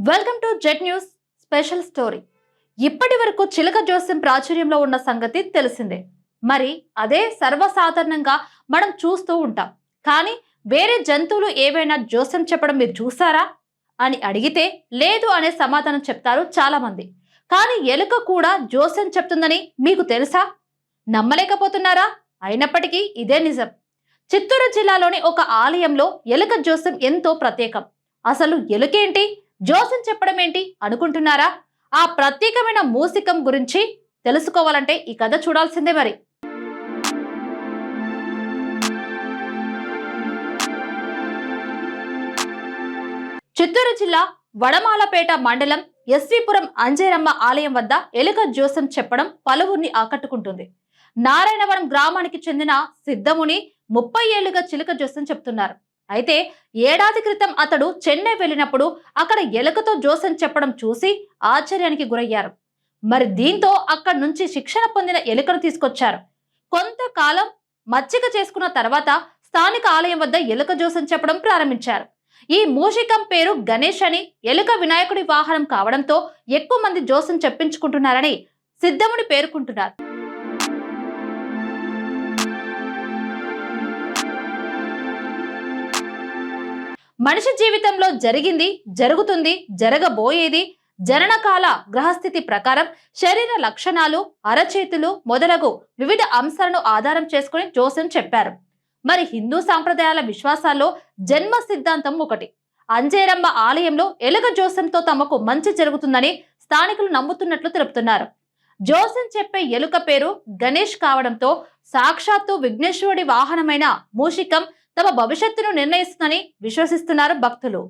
Welcome to Jet News special story. ఇప్పటి వరకు చిలక జోస్యం ప్రాచుర్యంలో ఉన్న సంగతి తెలిసిందే. మరి అదే సర్వసాధారణంగా మనం చూస్తూ ఉంటాం. కానీ వేరే జంతువులు ఏవైనా జోస్యం చెప్పడం మీరు చూసారా? అని అడిగితే లేదు అనే సమాధానం చెప్తారు చాలామంది. కానీ ఎలుక కూడా జోస్యం చెప్తుందని మీకు తెలుసా? నమ్మలేకపోతున్నారా? అయినప్పటికీ ఇదే నిజం. చిత్తూరు జిల్లాలోని ఒక ఆలయంలో ఎలుక జోస్యం ఎంతో ప్రత్యేకం. అసలు ఎలుకేంటి? జోసన్ చెప్పడం ఏంటి అనుకుంటున్నారా? ఆ ప్రత్యేకమైన మూసికం గురించి తెలుసుకోవాలంటే ఈ కథ చూడాల్సిందే మరి. చిత్తూరు జిల్లా వడమాలపేట మండలం ఎస్వీపురం అంజేరమ్మ ఆలయం వద్ద ఎలుక జోసం చెప్పడం పలువురిని ఆకట్టుకుంటుంది. నారాయణవరం గ్రామానికి చెందిన సిద్ధముని ముప్పై ఏళ్ళుగా చిలుక జోసం చెప్తున్నారు. అయితే ఏడాది క్రితం అతడు చెన్నై వెళ్ళినప్పుడు అక్కడ ఎలుకతో జోస్యం చెప్పడం చూసి ఆశ్చర్యానికి గురయ్యారు. మరి దీంతో అక్కడి నుంచి శిక్షణ పొందిన ఎలుకను తీసుకొచ్చారు. కొంతకాలం మచ్చిక చేసుకున్న తర్వాత స్థానిక ఆలయం వద్ద ఎలుక జోసం చెప్పడం ప్రారంభించారు. ఈ మూషికం పేరు గణేష్ అని ఎలుక వినాయకుడి వాహనం కావడంతో ఎక్కువ మంది జోసం చెప్పించుకుంటున్నారని సిద్ధముని పేర్కొంటున్నారు. మనిషి జీవితంలో జరిగింది జరుగుతుంది జరగబోయేది జననకాల గ్రహస్థితి ప్రకారం శరీర లక్షణాలు అరచేతులు మొదలగు వివిధ అంశాలను ఆధారం చేసుకుని జోసెన్ చెప్పారు. మరి హిందూ సాంప్రదాయాల విశ్వాసాల్లో జన్మ సిద్ధాంతం ఒకటి. అంజేరమ్మ ఆలయంలో ఎలగ జోస్యంతో తమకు మంచి జరుగుతుందని స్థానికులు నమ్ముతున్నట్లు తెలుపుతున్నారు. జోసన్ చెప్పే ఎలుక పేరు గణేష్ కావడంతో సాక్షాత్తు విఘ్నేశ్వరుడి వాహనమైన మూషికం తమ భవిష్యత్తును నిర్ణయిస్తుందని విశ్వసిస్తున్నారు భక్తులు.